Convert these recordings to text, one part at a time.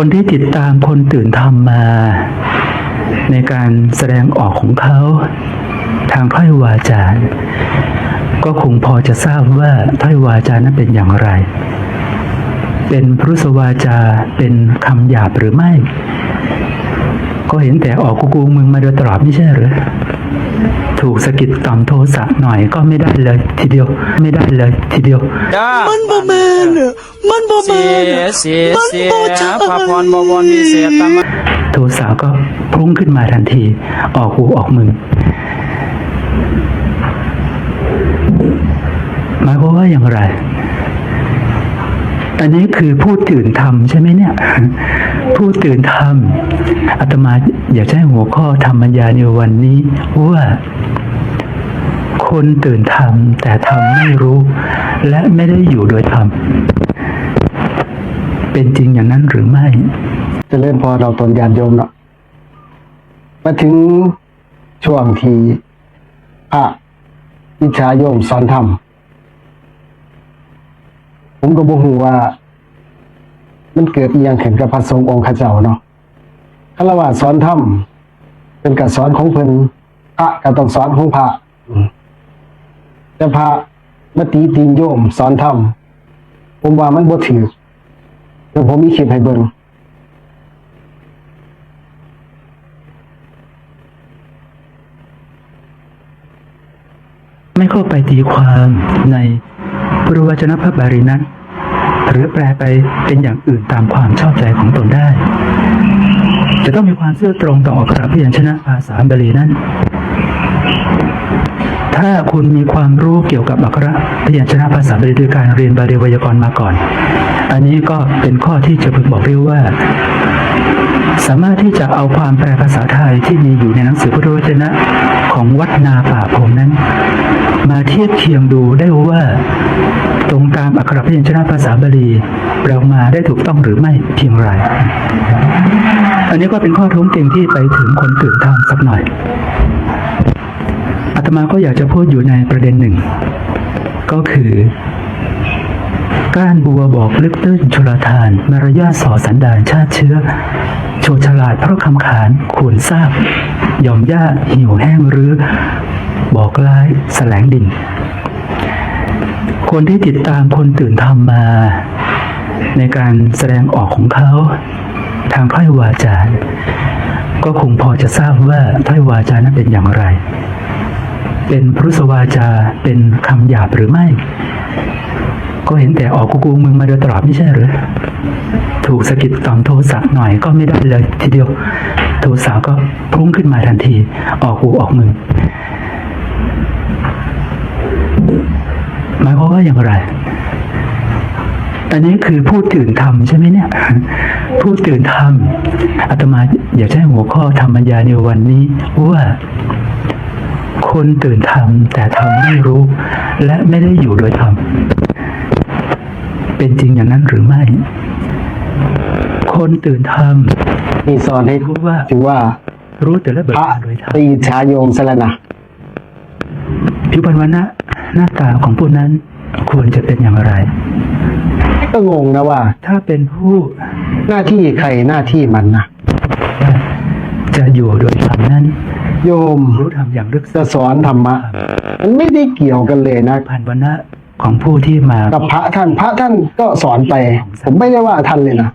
คนที่ติดตามคนตื่นธรรมมา ในการแสดงออกของเขา ทางถ้อยวาจา ก็คงพอจะทราบว่าถ้อยวาจานั้นเป็นอย่างไร เป็นพรุสวาจาเป็นคำหยาบหรือไม่ ก็เห็นแต่ออกกูกูมึงมาโดยตลอดไม่ใช่หรือ ถูกสะกิดต่อมโทสะหน่อยก็ไม่ได้เลยทีเดียวไม่ได้เลยทีเดียว จ้ามันบ่แมนอะมันบ่แมเสีนยอะเสียมันเสียบ่ใช่พระพรบวรวิเศษตามะโทสะก็พุ่งขึ้นมาทันที ออกหูออกมือหมายความว่าอย่างไร อันนี้คือผู้ตื่นธรรมใช่ไหมเนี่ย ผู้ตื่นธรรมอาตมา อยากให้หัวข้อธรรมบรรยายในวันนี้ว่า คนตื่นธรรมแต่ธรรมไม่รู้ และไม่ได้อยู่โดยธรรมเป็นจริงอย่างนั้นหรือไม่เจะเล่นพอเราตนญาติโยมเนาะมาถึงช่วงที่พระวิชาโยมสอนธรรมผมก็บ่ฮู้ว่า มันเกิดอีหยังขึ้นกับพระสงฆ์องค์ข้าเจ้าเนาะ คาวะสอนธรรมเป็นการสอนของเพิ่นพระก็ต้องสอนของพระแต่พระมาตีตีนโยม สอนธรรมผมว่ามันบ่ถือเดี๋ยผมมีคลิปให้เบิ่งไม่เข้าไปตีความในพรวจนะพระบาลีนั้น หรือแปลไปเป็นอย่างอื่นตามความชอบใจของตนได้ จะต้องมีความเสื่อตรงต่ออักขระพยัญชนะภาษาบาลีนั้น ถ้าคุณมีความรู้เกี่ยวกับอักขระพยัญชนะภาษาบาลีโดยการเรียนบาลีไวยากรณ์มาก่อน อันนี้ก็เป็นข้อที่จะพึงบอกได้ว่า สามารถที่จะเอาความแปลภาษาไทยที่มีอยู่ในหนังสือ อักขรพยัญชนะภาษาบาลีเรามาได้ถูกต้องหรือไม่เพียงไร อันนี้ก็เป็นข้อท้วงติงที่ไปถึงคนตื่นทางสักหน่อยอาตมาก็อยากจะพูดอยู่ในประเด็นหนึ่ง ก็คือก้านบัวบอกลึกตื้นชลทาน มารยาสอสันดานชาติเชื้อ โชฉลาดเพราะคำขานขวนทราบยอมย่าหิวแห้งหรือ บอกลายแสลงดิน คนที่ติดตามคนตื่นธรรมมา ในการแสดงออกของเขา ทางถ้อยวาจา ก็คงพอจะทราบว่าถ้อยวาจานั้นเป็นอย่างไร เป็นพรุสวาจาเป็นคำหยาบหรือไม่ ก็เห็นแต่ออกกูกูมึงมาโดยตลอดไม่ใช่หรือถูกสะกิดต่อมโทสะหน่อยก็ไม่ได้เลยทีเดียวโทสะก็พุ่งขึ้นมาทันที ออกหูออกมือ มายความว่าอย่างไร อันนี้คือผู้ตื่นธรรมใช่ไหมเนี่ยผู้ตื่นธรรมอาตมาอยากจะให้หัวข้อธรรมบรรยายในวันนี้ว่าคนตื่นธรรมแต่ธรรมไม่รู้ และไม่ได้อยู่โดยธรรมเป็นจริงอย่างนั้นหรือไม่ คนตื่นธรรมมีสอนให้รู้ว่าถือว่า รู้แต่ละเบิกพระบานโดยธรรมตีชาโยมสละนะผิวพรรณวันนะ หน้าตาของผู้นั้นควรจะเป็นอย่างไร ก็งงนะว่า ถ้าเป็นผู้หน้าที่ใครหน้าที่มันนะว่าจะอยู่โดยธรรมนั้น โยมรู้ธรรมอย่างลึกจะซึ้งสอนธรรมะมันไม่ได้เกี่ยวกันเลยนะพันวันนะของผู้ที่มากับพระท่านพระท่านก็สอนไป ผมไม่ได้ว่าท่านเลยนะ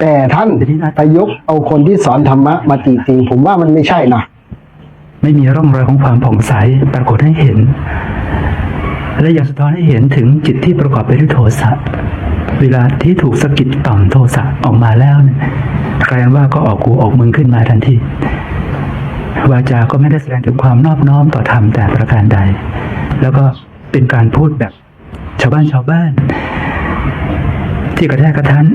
แต่ท่านไปยกเอาคนที่สอนธรรมะมาตีติงผมว่ามันไม่ใช่นะไม่มีร่องรอยของความผ่องใสปรากฏให้เห็น และอยากสะท้อนให้เห็นถึงจิตที่ประกอบไปด้วยโทสะเวลาที่ถูกสะกิดต่อมโทสะออกมาแล้วเนี่ยใครว่าก็ออกกูออกมึงขึ้นมาทันทีวาจา ก็ไม่ได้แสดงถึงความนอบน้อมต่อธรรมแต่ประการใด แล้วก็เป็นการพูดแบบชาวบ้านชาวบ้าน ที่กระแทกกระทัน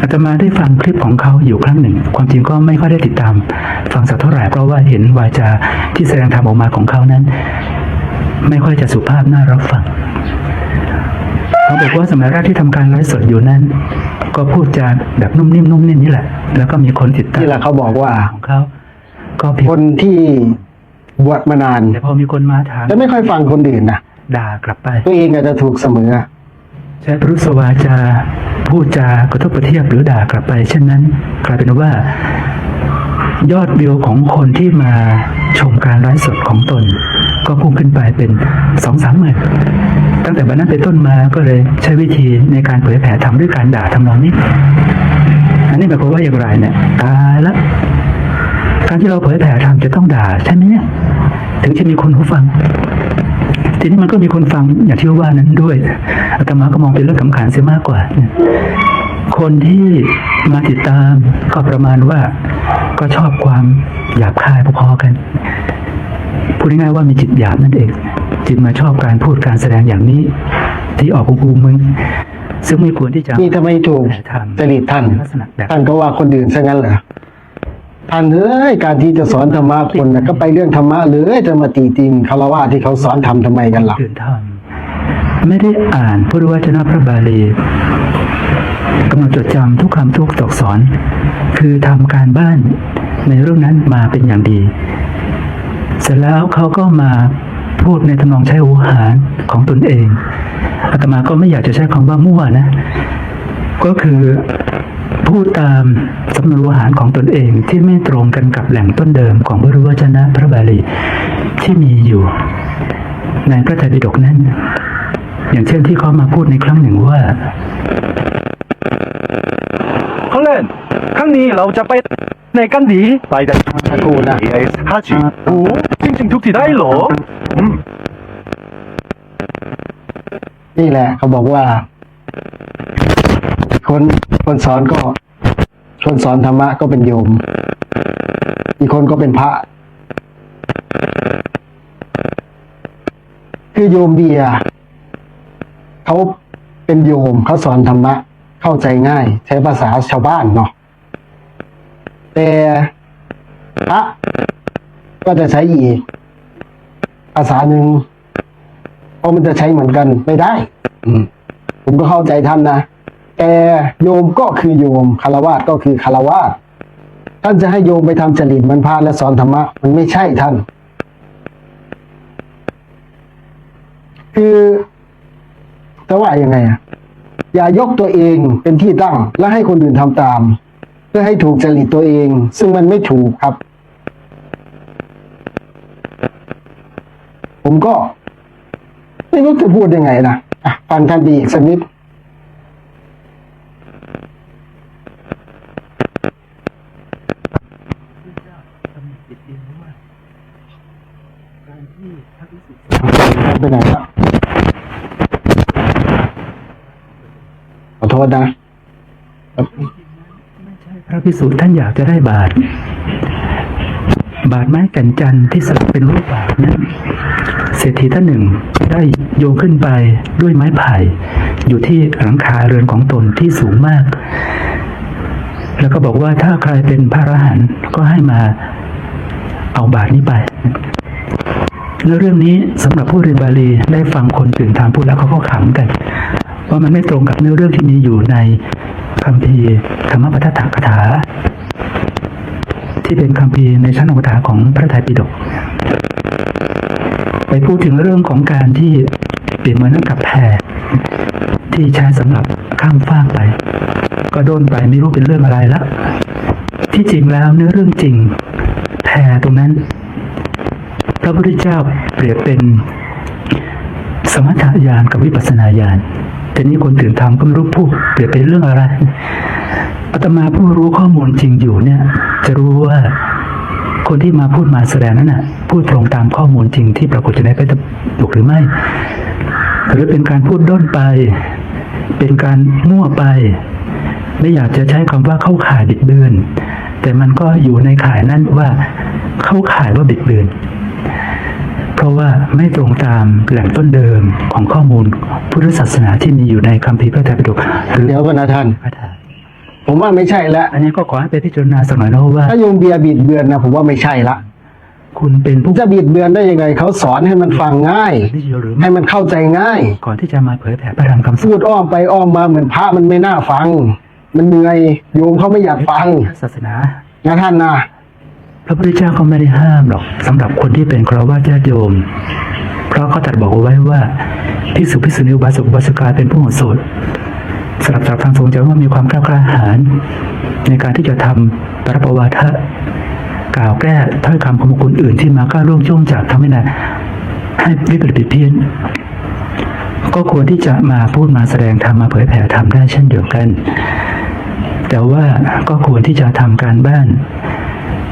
อาตมาได้ฟังคลิปของเขาอยู่ครั้งหนึ่ง ความจริงก็ไม่ค่อยได้ติดตาม ฟังสักเท่าไหร่เพราะว่าเห็นวาจาที่แสดงธรรมออกมาของเขานั้น ไม่ค่อยจะสุภาพน่ารับฟังเขาบอกว่าสมัยแรกที่ทำการไลฟ์สดอยู่นั้น ก็พูดจาแบบนุ่มนิ่มนุ่มนิ่มนี่แหละ แล้วก็มีคนติดตามนี่แหละเขาบอกว่าของเขาก็เพียงคนที่บวชมานานแต่พอมีคนมาถามจะไม่ค่อยฟังคนอื่นนะด่ากลับไปตัวเองอาจจะถูกเสมอใช้พรุสวาจาพูดจากระทบกระเทียบหรือด่ากลับไป เช่นนั้นกลายเป็นว่ายอดวิวของคนที่มาชมการไลฟ์สดของตน ก็พุ่งขึ้นไปเป็นสองสามหมื่นตั้งแต่วันนั้นเป็นต้นมาก็เลยใช้วิธีในการเผยแผ่ทำด้วยการด่าทำนองนี้ อันนี้หมายความว่าอย่างไรเนี่ยตายละการที่เราเผยแผ่ทำจะต้องด่าใช่ไหมเนี่ยถึงจะมีคนหูฟัง ทีนี้มันก็มีคนฟังอย่างที่ว่านั้นด้วยอาตมาก็มองเป็นเรื่องขำขันเสียมากกว่า คนที่มาติดตามก็ประมาณว่าก็ชอบความหยาบคายพอๆกัน พูดง่ายๆว่ามีจิตหยาบนั่นเอง จิตมาชอบการพูดการแสดงอย่างนี้ ที่ออกอูมึงซึ่งไม่ควรที่จะนี่ทำไมถูกทำจริตท่านลักษณะแบบท่านก็ว่าคนอื่นซะงั้นเหรอท่านเอ้ยการที่จะสอนธรรมะคนนะก็ไปเรื่องธรรมะเลยจะมาตีติงคารวะที่เขาสอนทำทำไมกันล่ะอื่นทำไม่ได้อ่านพุทธวจนะพระบาลีกำหนดจดจำทุกคำทุกตอกสอน คือทำการบ้านในเรื่องนั้นมาเป็นอย่างดี เสร็จแล้วเขาก็มาพูดในทำนองใช้หูหารของตนเองอาตมาก็ไม่อยากจะใช้คำว่ามั่วนะ ก็คือพูดตามสำนวนวหารของตนเองที่ไม่ตรงกันกับแหล่งต้นเดิมของพระวจนะพระบาลีที่มีอยู่ ในพระไตรปิฎกนั้น อย่างเช่นที่เขามาพูดในครั้งหนึ่งว่าเขาเล่นครั้งนี้เราจะไป ในกันดีไปแต่กูนะไอ้ฮาจิโอ้จริงๆทุกที่ได้เหรออืมนี่แหละ เขาบอกว่า คนคนสอนก็ คนสอนธรรมะก็เป็นโยม อีกคนก็เป็นพระ คือโยมเบียเขาเป็นโยมเขาสอนธรรมะ เข้าใจง่าย ใช้ภาษาชาวบ้านเนาะ แต่พระก็จะใช้อีกภาษาหนึ่งเพราะมันจะใช้เหมือนกันไม่ได้ อืม ผมก็เข้าใจท่านนะแต่โยมก็คือโยมคารวาสก็คือคารวาสท่านจะให้โยมไปทำจริตมันพาและสอนธรรมะ มันไม่ใช่ท่าน คือจะว่ายังไงอะอย่ายกตัวเองเป็นที่ตั้ง และให้คนอื่นทำตาม เพื่อให้ถูกจริตตัวเอง ซึ่งมันไม่ถูกครับ ผมก็ ไม่รู้จะพูดยังไงนะอะฟังท่านไปอีกสักนิดไปไหนละขอโทษนะ ระพิสุท่านอยากจะได้บาท บาทไม้กันจันทร์ที่สลักเป็นรูปบาทนั้นเศรษฐีท่านหนึ่งได้โยงขึ้นไปด้วยไม้ไผ่ อยู่ที่หลังคาเรือนของตนที่สูงมาก แล้วก็บอกว่าถ้าใครเป็นพระอรหันต์ก็ให้มาเอาบาทนี้ไปแล้วเรื่องนี้สำหรับผู้เรียนบาลีได้ฟังคนตื่นทามพูดแล้วเขาก็ขำกันว่ามันไม่ตรงกับเนื้อเรื่องที่มีอยู่ใน คัมภีธรรมปทัตถกถา ที่เป็นคัมภีในชั้นองคถาของพระไตรปิฎกไปพูดถึงเรื่องของการที่เปรียบเหมือนกับแพที่ใช้สำหรับข้ามฟากไป ก็โดนไปไม่รู้เป็นเรื่องอะไรละที่จริงแล้วเนื้อเรื่องจริง แพตรงนั้น พระพุทธเจ้าเปรียบเป็นสมถญาณกับวิปัสสนาญาณ แต่นี้คนตื่นทำก็ไม่รู้พูดเปรียบเป็นเรื่องอะไรอาตมาผู้รู้ข้อมูลจริงอยู่เนี่ย จะรู้ว่าคนที่มาพูดมาแสดงนั้นน่ะ พูดตรงตามข้อมูลจริงที่ปรากฏอยู่ในพระไตรปิฎกหรือไม่ หรือเป็นการพูดด้นไป เป็นการมั่วไป ไม่อยากจะใช้คำว่าเข้าข่ายบิดเบือน แต่มันก็อยู่ในข่ายนั้นว่าเข้าข่ายว่าบิดเบือน เพราะว่าไม่ตรงตามแหล่งต้นเดิมของข้อมูลพุทธศาสนาที่มีอยู่ในคัมภีร์พระไตรปิฎกหรือเดี๋ยวก่อนนะท่าน พระไตรผมว่าไม่ใช่ละอันนี้ก็ขอให้ไปพิจารณาสักหน่อยนะว่า ถ้าโยมเบียร์บิดเบือนนะผมว่าไม่ใช่ละคุณเป็นผู้จะบิดเบือนได้ยังไงเขาสอนให้มันฟังง่ายที่หรือให้ไม่มันเข้าใจง่าย ก่อนที่จะมาเผยแผ่พระธรรมคำสพูอนดอ้อมไปอ้อมมาเหมือนพระมันไม่น่าฟัง มันเหนื่อยโยมเขาไม่อยากฟังศาสนา นะท่านนะ พระพุทธเจ้าก็ไม่ได้ห้ามหรอกสำหรับคนที่เป็นคราวาสญาติโยม เพราะเขาตรัดบอกเอาไว้ว่าพิสุพิสุนิวบาสุบาสิกาเป็นผู้โสดสำหรับสำหรับทางสงฆ์จะว่ามีความกล้ากล้าหาญในการที่จะทำปรปวาทะกล่าวแก้ถ้อยคำของบุคคลอื่นที่มาก้าวล่วงช่วงจากทำให้นายให้วิปริตผิดเพี้ยนก็ควรที่จะมาพูดมาแสดงธรรมมาเผยแผ่ธรรมได้เช่นเดียวกัน แต่ว่าก็ควรที่จะทำการบ้าน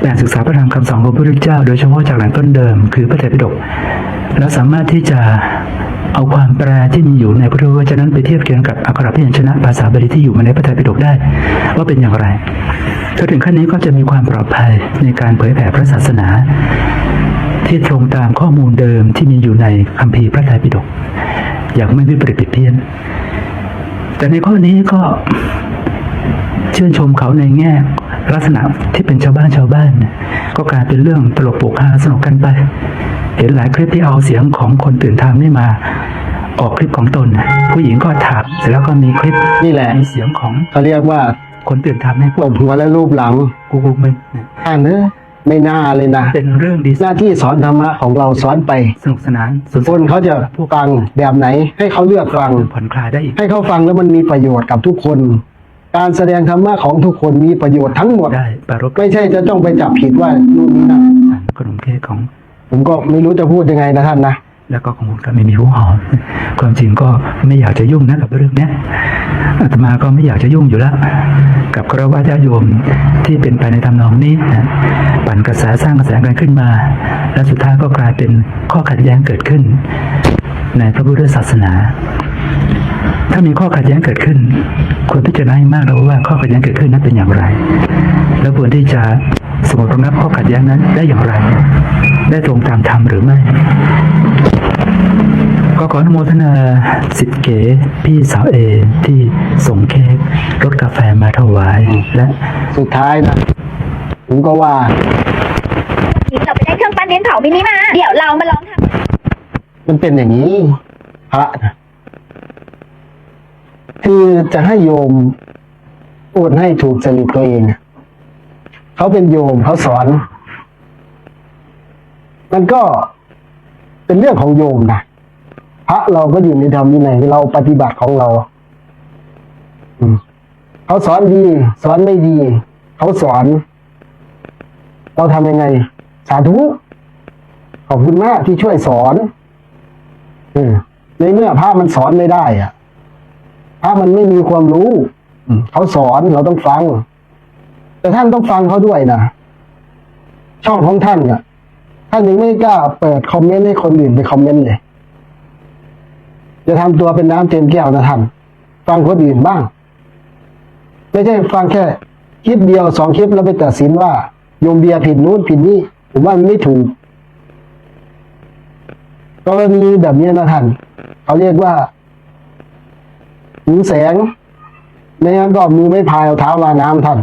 การศึกษาพระธรรมคำสอนของพระพุทธเจ้า โดยเฉพาะจากแหล่งต้นเดิม คือพระไตรปิฎกแล้วสามารถที่จะเอาความแปลที่มีอยู่ในพระพุทธวจนะนั้นไปเทียบเคียงกับอักขระพยัญชนะภาษาบาลีที่อยู่ในพระไตรปิฎกได้ ว่าเป็นอย่างไรถ้าถึงขั้นนี้ก็จะมีความปลอดภัยในการเผยแผ่พระศาสนา ที่ตรงตามข้อมูลเดิมที่มีอยู่ในคัมภีร์พระไตรปิฎกอย่างไม่วิปริตผิดเพี้ยน แต่ในข้อนี้ก็ชื่นชมเขาในแง่ ลักษณะที่เป็นชาวบ้านชาวบ้านเนี่ยก็กลายเป็นเรื่องตลกโปกฮาสนุกกันไป เห็นหลายคลิปที่เอาเสียงของคนตื่นทางนี่มา ออกคลิปของตน ผู้หญิงก็ถามเสร็จแล้วก็มีคลิปนี่แหละมีเสียงของเขาเรียกว่าคนตื่นทางให้พตวกบหัวและรูปหลังกูกูมึงอ่านเนอะไม่น่าเลยนะเป็นเรื่องดีหน้าที่สอนธรรมะของเราสอนไปสนุกสนานสนคนเขาจะฟังแบบไหน ให้เขาเลือกฟังผ่อนคลายได้อีกให้เขาฟังแล้วมันมีประโยชน์กับทุกคน การแสดงธรรมะของทุกคนมีประโยชน์ทั้งหมด ได้ปรารบไม่ใช่จะต้องไปจับผิดว่านู่นนี่นั่นสันขนมเค้กของ ผมก็ไม่รู้จะพูดยังไงนะท่านนะแล้วก็ของคุณก็ไม่มีผู้หอม ความจริงก็ไม่อยากจะยุ่งนะกับเรื่องเนี้ยอาตมาก็ไม่อยากจะยุ่งอยู่แล้ว กับครวญญาติโยมที่เป็นไปในทำนองนี้นะปั่นกระแสสร้างกระแสกันขึ้นมา และสุดท้ายก็กลายเป็นข้อขัดแย้งเกิดขึ้น ในพระพุทธศาสนา ถ้ามีข้อขัดแย้งเกิดขึ้น ควรพิจารณาให้มากแล้วว่าข้อขัดแย้งเกิดขึ้นนั้นเป็นอย่างไร แล้วควรที่จะสงบระงับข้อขัดแย้งนั้นได้อย่างไร ได้ตรงตามธรรมหรือไม่ ก็ขออนุโมทนาสิทธิเก๋พี่สาวเอที่ส่งเค้กรถกาแฟมาถวายและสุดท้ายนะ ผมก็ว่าเราไปได้เครื่องปั้นดินเผามินิมา เดี๋ยวเรามาลองทำมันเป็นอย่างนี้พระนะ คือจะให้โยมพูดให้ถูกจริตตัวเอง เขาเป็นโยมเขาสอน มันก็เป็นเรื่องของโยมนะพระเราก็อยู่ในธรรมวินัยเราปฏิบัติของเราเขาสอนดี สอนไม่ดี เขาสอน เราทำยังไง สาธุขอบคุณมากที่ช่วยสอนอในเมื่อพระมันสอนไม่ได้อะ พระมันไม่มีความรู้อืมเขาสอนเราต้องฟัง แต่ท่านต้องฟังเขาด้วยนะช่องของท่านอะท่านยังไม่กล้าเปิดคอมเมนต์ให้คนอื่นไปคอมเมนต์เลยจะทำตัวเป็นน้ำเต็มแก้วนะท่านฟังคนอื่นบ้าง ไม่ใช่ฟังแค่คลิปเดียวสองคลิปแล้วไปตัดสินว่าโยมเบียร์ผิดนู้นผิดนี่ผมว่ามันไม่ถูกกรณีแบบนี้นะท่านเขาเรียกว่า มีแสงไม่งั้นก็มือไม่พายเอาเท้าลาน้ำท่าน